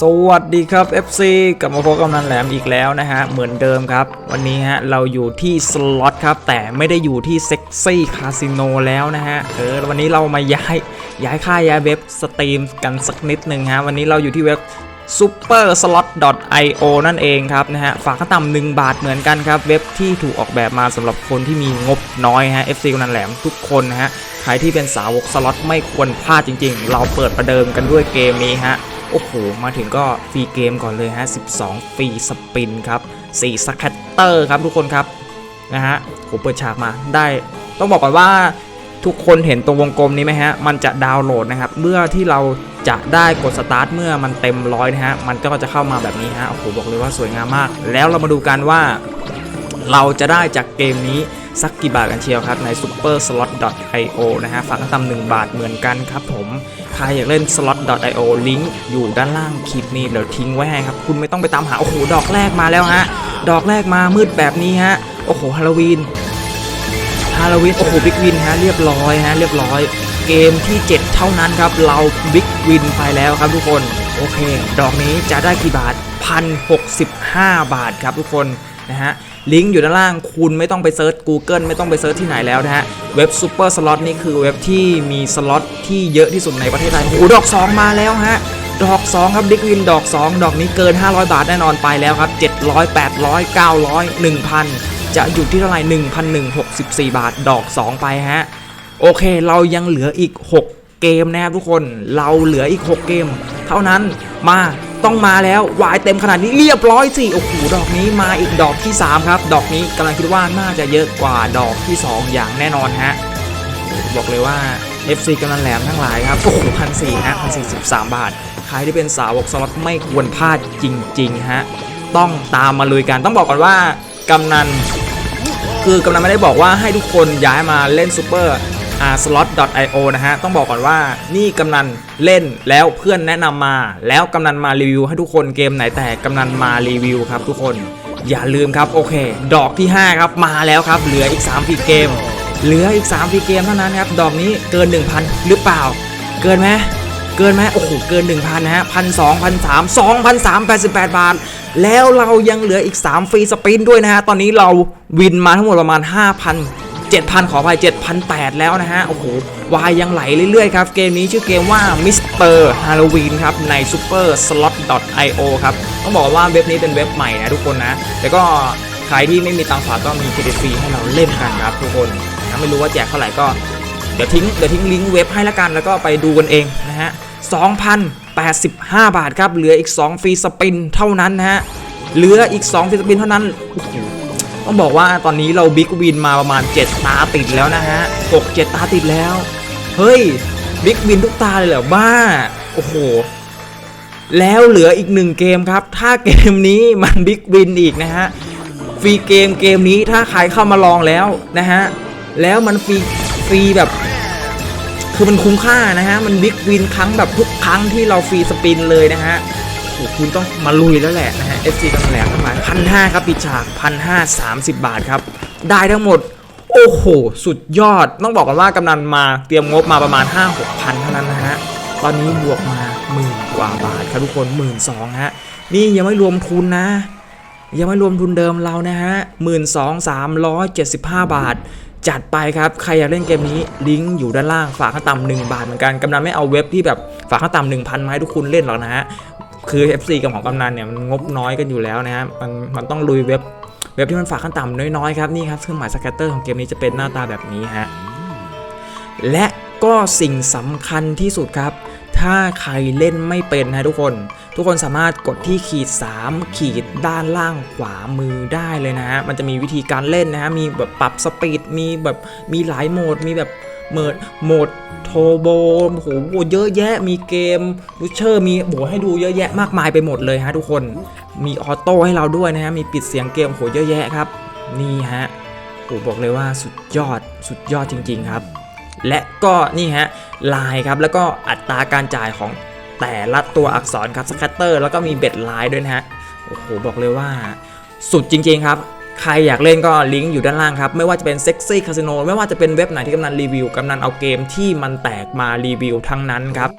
สวัสดีครับ FC กลับมาพบกับนันแหลมอีกแล้วนะฮะ เหมือนเดิมครับ วันนี้ฮะ เราอยู่ที่สล็อตครับ แต่ไม่ได้อยู่ที่เซ็กซี่คาสิโนแล้วนะฮะ เออ วันนี้เรามาย้ายย้ายค่ายย้ายเว็บสตรีมกันสักนิดหนึ่งฮะ วันนี้เราอยู่ที่เว็บ superslot.io นั่นเองครับนะฮะ ฝากขั้นต่ำหนึ่งบาทเหมือนกันครับ เว็บที่ถูกออกแบบมาสำหรับคนที่มีงบน้อยฮะ FC กนันแหลมทุกคนนะฮะ ใครที่เป็นสาวกสล็อตไม่ควรพลาดจริง ๆ เราเปิดประเดิมกันด้วยเกมนี้ฮะ โอ้โห มาถึงก็ฟรีเกมก่อนเลยฮะ 12 ฟรีสปินครับ 4สแคตเตอร์ครับทุกคนครับ นะฮะผมเปิดฉากมาได้ ต้องบอกก่อนว่าทุกคนเห็นตรงวงกลมนี้ไหมฮะ มันจะดาวน์โหลดนะครับ เมื่อที่เราจะได้กดสตาร์ทเมื่อมันเต็มร้อยนะฮะ มันก็จะเข้ามาแบบนี้ฮะ โอ้โห บอกเลยว่าสวยงามมาก แล้วเรามาดูกันว่า เราจะได้จากเกมนี้ สักกี่บาทกันเชียวครับใน superslot.io นะฮะฝากขั้นต่ำหนึ่งบาทเหมือนกันครับผม ใครอยากเล่น slot.io ลิงก์อยู่ด้านล่างคลิปนี้เดี๋ยวทิ้งไว้ให้ครับ คุณไม่ต้องไปตามหา โอ้โห ดอกแรกมาแล้วฮะ ดอกแรกมามืดแบบนี้ฮะ โอ้โหฮาโลวีนฮาโลวีนโอ้โหบิ๊กวินฮะเรียบร้อยฮะเรียบร้อย เกมที่ 7 เท่านั้นครับ เราบิ๊กวินไปแล้วครับทุกคนโอเค ดอกนี้จะได้กี่บาท 1,065 บาทครับทุกคน นะฮะลิงก์อยู่ด้านล่างคุณไม่ต้องไปเซิร์ช Google ไม่ต้องไปเซิร์ชที่ไหนแล้วนะฮะเว็บ Super Slot นี่คือเว็บที่มีสล็อตที่เยอะที่สุดในประเทศไทยโอ้โหดอก 2 มาแล้วฮะดอก 2 ครับบิ๊กวินดอก 2 ดอกนี้เกิน 500 บาทแน่นอนไปแล้วครับ 700 800 900 1,000 จะอยู่ที่เท่าไหร่1,164 บาทดอก 2 ไปฮะโอเคเรายังเหลืออีก 6 เกมนะครับทุกคนเราเหลืออีก 6 เกม เท่านั้น มาต้องมาแล้ววายเต็มขนาดนี้เรียบร้อยสิโอ้โหดอกนี้มาอีกดอกที่ 3 ครับ ดอกนี้กำลังคิดว่าน่าจะเยอะกว่าดอกที่ 2 อย่างแน่นอนฮะบอกเลยว่า FC กำลังแหลมทั้งหลายครับโอ้โหพันสี่ฮะพันสี่สิบสามบาท ใครที่เป็นสาวกสล็อตไม่ควรพลาดจริงๆฮะต้องตามมาลุยกันต้องบอกก่อนว่ากำนันคือกำนันไม่ได้บอกว่าให้ทุกคนย้ายมาเล่นซูเปอร์ slot.io นะฮะ ต้องบอกก่อนว่านี่กำนันเล่นแล้วเพื่อนแนะนำมา แล้วกำนันมารีวิวให้ทุกคนเกมไหนแต่กำนันมารีวิวครับทุกคน อย่าลืมครับ โอเค ดอกที่ 5 ครับ มาแล้วครับ เหลืออีก3ฟรีเกม เหลืออีก3ฟรีเกมเท่านั้นครับ ดอกนี้เกิน 1,000 หรือเปล่า เกินไหมเกินไหมโอ้โห เกิน 1,000นะฮะพันสองพันสามสองพันสามแปดสิบแปดบาท แล้วเรายังเหลืออีก 3 ฟรีสปินด้วยนะฮะ ตอนนี้เราวินมาทั้งหมดประมาณ 5,000 7,000 ขออภัย7,800แล้วนะฮะ โอ้โห วายยังไหลเรื่อยๆครับ เกมนี้ชื่อเกมว่า Mr. Halloween ครับ ใน Super Slot io ครับ ต้องบอกว่าเว็บนี้เป็นเว็บใหม่นะทุกคนนะแล้วก็ใครที่ไม่มีตังค์ฝากก็มีเครดิตฟรีให้เราเล่นกันครับทุกคนนะไม่รู้ว่าแจกเท่าไหร่ก็เดี๋ยวทิ้งเดี๋ยวทิ้งลิงก์เว็บให้ละกันแล้วก็ไปดูกันเองนะฮะ2,085 บาทครับ เหลืออีก 2 ฟรีสปินเท่านั้นนะฮะ เหลืออีก 2 ฟรีสปินเท่านั้นโอ้โห ต้องบอกว่าตอนนี้เราบิ๊กวินมาประมาณ 7 ตาติดแล้วนะฮะ6 7 ตาติดแล้ว เฮ้ยบิ๊กวินทุกตาเลยเหรอบ้า โอ้โห แล้วเหลืออีกหนึ่งเกมครับ ถ้าเกมนี้มันบิ๊กวินอีกนะฮะ ฟรีเกมเกมนี้ถ้าใครเข้ามาลองแล้วนะฮะ แล้วมันฟรีฟรีแบบ คือมันคุ้มค่านะฮะ มันบิ๊กวินครั้งแบบทุกครั้งที่เราฟรีสปินเลยนะฮะ โอ้คุณต้องมาลุยแล้วแหละนะฮะ FC กำแหลมทั้งหลายพันห้าครับปิดฉากพันห้าสามสิบบาทครับ ได้ทั้งหมด โอ้โห สุดยอดต้องบอกกันว่ากำนันมาเตรียมงบมาประมาณ 5 6พันเท่านั้นนะฮะ ตอนนี้บวกมาหมื่นกว่าบาทครับทุกคนหมื่นสองฮะ นี่ยังไม่รวมทุนนะ ยังไม่รวมทุนเดิมเรานะฮะหมื่นสองสามร้อยเจ็ดสิบห้าบาทจัดไปครับ ใครอยากเล่นเกมนี้ลิงก์อยู่ด้านล่างฝากขั้นต่ำหนึ่งบาทเหมือนกันกำนันไม่เอาเว็บที่แบบฝากขั้นต่ำหนึ่งพันมาให้ทุกคุณเล่นหรอกนะฮะ คือ FC กับของกำนันเนี่ยมันงบน้อยกันอยู่แล้วนะฮะมันมันต้องลุยเว็บเว็บที่มันฝากขั้นต่ำน้อยๆครับนี่ครับเครื่องหมายสแกตเตอร์ของเกมนี้จะเป็นหน้าตาแบบนี้ฮะและก็สิ่งสำคัญที่สุดครับ ถ้าใครเล่นไม่เป็นนะทุกคน ทุกคนสามารถกดที่ขีด 3 ขีดด้านล่างขวามือได้เลยนะฮะมันจะมีวิธีการเล่นนะฮะมีแบบปรับสปีดมีแบบมีหลายโหมดมีแบบ โหมดโหมดโทโบโอ้โหเยอะแยะมีเกมบูเชอร์มีโหให้ดูเยอะแยะมากมายไปหมดเลยฮะทุกคนมีออโต้ให้เราด้วยนะฮะมีปิดเสียงเกมโหเยอะแยะครับ นี่ฮะโหบอกเลยว่าสุดยอดสุดยอดจริง ๆครับ และก็นี่ฮะลายครับแล้วก็อัตราการจ่ายของแต่ละตัวอักษรครับสแคตเตอร์แล้วก็มีเบ็ดลายด้วยนะฮะโอ้โหบอกเลยว่า สุดจริง ๆ ครับ ใครอยากเล่นก็ลิงก์อยู่ด้านล่างครับ ไม่ว่าจะเป็นเซ็กซี่คาสิโนไม่ว่าจะเป็นเว็บไหนที่กำนันรีวิวกำนันเอาเกมที่มันแตกมารีวิวทั้งนั้นครับ